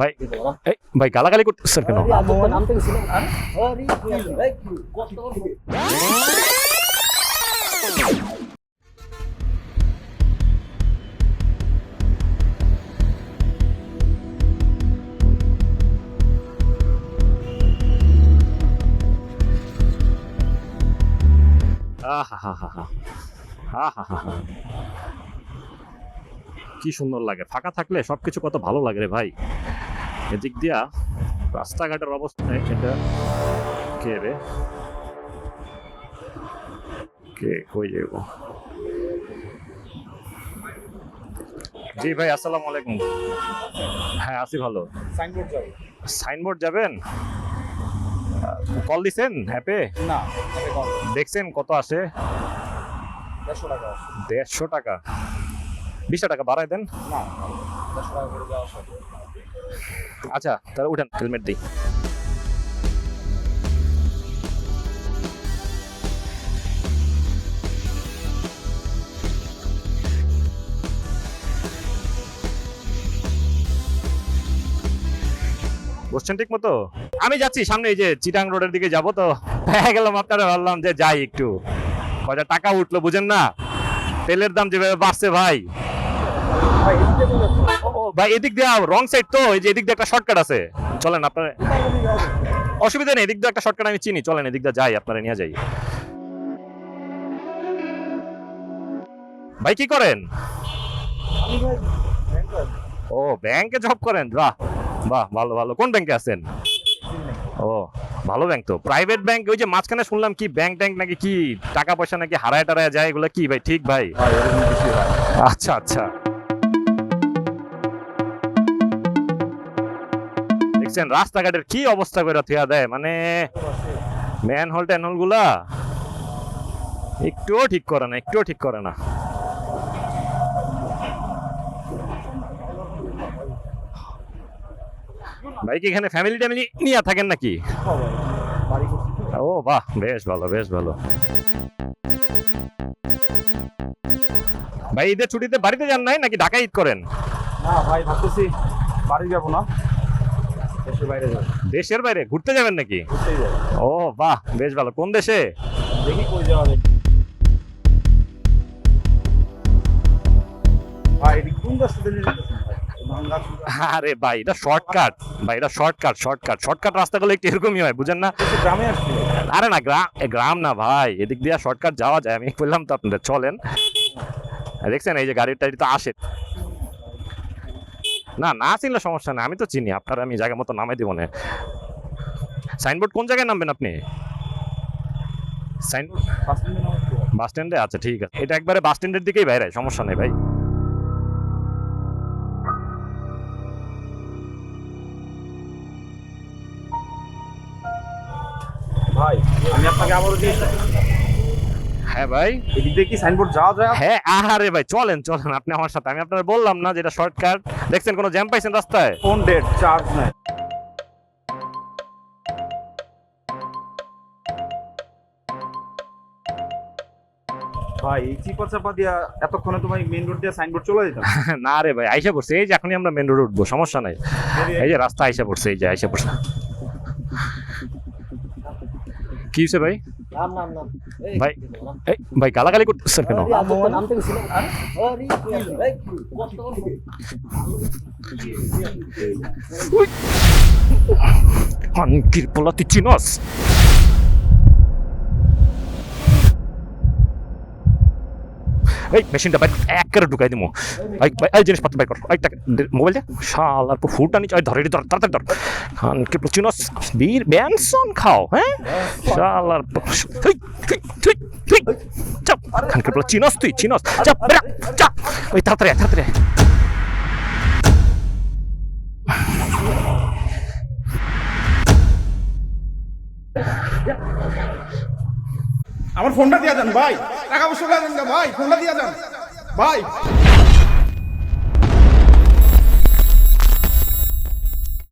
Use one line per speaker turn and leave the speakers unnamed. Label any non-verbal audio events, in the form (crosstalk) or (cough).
ভাই এই ভাই গালাগালি করতেছেন কেন? কি সুন্দর লাগে। ফাঁকা থাকলে সবকিছু কত ভালো লাগে রে ভাই। এদিক দিয়া রাস্তাঘাটের অবস্থা এটা কে রে? কে কই যাব জি ভাই আসসালামু আলাইকুম। হ্যাঁ আছি ভালো।
সাইনবোর্ড যাবে।
সাইনবোর্ড যাবেন? কল দিছেন হ্যাপে
না
দেখছেন কত আসে?
দেড়শো টাকা আছে
দেড়শো টাকা। বিশটা টাকা বাড়ায় দেন।
না
আচ্ছা তাহলে উঠেন হেলমেট দিই। বসছেন ঠিক মতো? আমি যাচ্ছি সামনে, এই যে চিটাং রোডের দিকে যাব তো। পেয়ে গেলাম আপনারা ভাবলাম যে যাই একটু। কয়টা টাকা উঠল বুঝেন না? তেলের দাম যেভাবে বাড়ছে ভাই।
ভাই, এদিকে
দিয়ে রং সাইড তো, এই যে এদিক দিয়ে একটা শর্টকাট আছে। চলেন আপনার অসুবিধা নেই, এদিক দিয়ে একটা শর্টকাট আমি চিনি। চলেন, এদিক দিয়ে যাই, আপনারা নিয়ে যাই। ভাই, কি করেন? ও, ব্যাংকে জব করেন? বাহ বাহ, ভালো ভালো। কোন ব্যাংকে আছেন? ও, ভালো ব্যাংক তো। প্রাইভেট ব্যাংক ওই যে মাঝখানে শুনলাম কি ব্যাংক ট্যাঙ্ক নাকি কি টাকা পয়সা নাকি হারায় টারায় যায়, এগুলো কি ভাই? ঠিক ভাই? আচ্ছা আচ্ছা। দেখছেন, রাস্তাঘাটের কি অবস্থা করে থিয়া দেয়? মানে ম্যান হল ট্যান হোলগুলা একটুও ঠিক করে না, একটুও ঠিক করে না। ভাই, কি এখানে ফ্যামিলি ট্যামিলি নিয়ে থাকেন নাকি? ও, বাহ, বেশ ভালো বেশ ভালো। ভাই, ঈদের ছুটিতে বাড়িতে যান নাই নাকি ঢাকা ঈদ করেন?
না, ভাই, ভাবতেছি বাড়ি যাব না। দেশের বাইরে যাব
দেশের বাইরে? ঘুরতে যাবেন নাকি? ও বাহ বেশ ভালো। কোন দেশে?
দেখি কই যাওয়া যায়। ভাই কোন রাস্তা
আরে ভাই এটা শর্টকাট। ভাই এটা শর্টকাট শর্টকাট। শর্টকাট রাস্তাগুলো একটু এরকমই হয় বুঝেন না?
গ্রামে আসছি
আরে না গ্রাম গ্রাম না ভাই এদিক দিয়ে শর্টকাট যাওয়া যায়। আমি বললাম তো আপনাদের চলেন। দেখছেন এই যে গাড়ি টাড়ি তো আসে। না না চিনলে সমস্যা নেই, আমি তো চিনি, আপনার আমি জায়গা মতো নামাই দিব না। সাইনবোর্ড কোন জায়গায় নামবেন আপনি। বাস স্ট্যান্ডে? আচ্ছা ঠিক আছে। এটা একবারে বাস স্ট্যান্ডের দিকেই বাইরে, সমস্যা নেই ভাই।
ভাই, আমি আপনাকে আবারও জিজ্ঞেস
হ্যাঁ ভাই।
এদিক দিয়ে কি সাইনবোর্ড যাওয়া যায়?
হ্যাঁ আহারে ভাই চলেন চলেন আপনি আমার সাথে। আমি আপনার বললাম না যেটা শর্টকাট দেখছেন কোনো জ্যাম পাইছেন রাস্তায়?
ফোন ডেট চার্জ নাই। ভাই এই চিপা চাপা দিয়া এতক্ষণে তোমার মেইন রোড দিয়ে সাইনবোর্ড চলে যেতাম। (laughs)
না রে ভাই আইসা পড়ছে। এই যে এখনই আমরা মেন রোড উঠবো সমস্যা নাই। এই যে রাস্তা আইসা পড়ছে এই যে আইসা পড়ছে। কি হয়েছে ভাই? ভাই? এই ভাই গালাগালি করতেছেন কেন?
আরে, তুই তো নামতে গেছিলাম। আরে, আরে, কি হলো? এই, কষ্ট করব।
আনকির পোলা তুই চিনস এই মেশিনটা বাইক এক করে ঢুকাই দিমু। এই ভাই এই জিনিসপত্র বাইক কর। এই টাকা মোবাইল দে শাল আর ফুটা নিচে। ধরে ধর তাড়াতাড়ি ধর খান কি চিনস বীর ব্যানসন খাও হ্যাঁ? শাল আর আনকির পোলা চিনস তুই চিনস চাপ চাপ। ওই তাড়াতাড়ি তাড়াতাড়ি
আমার ফোনটা দিয়ে যান ভাই। টাকা পয়সা দিয়ে যান ভাই ফোনটা দিয়ে যান ভাই।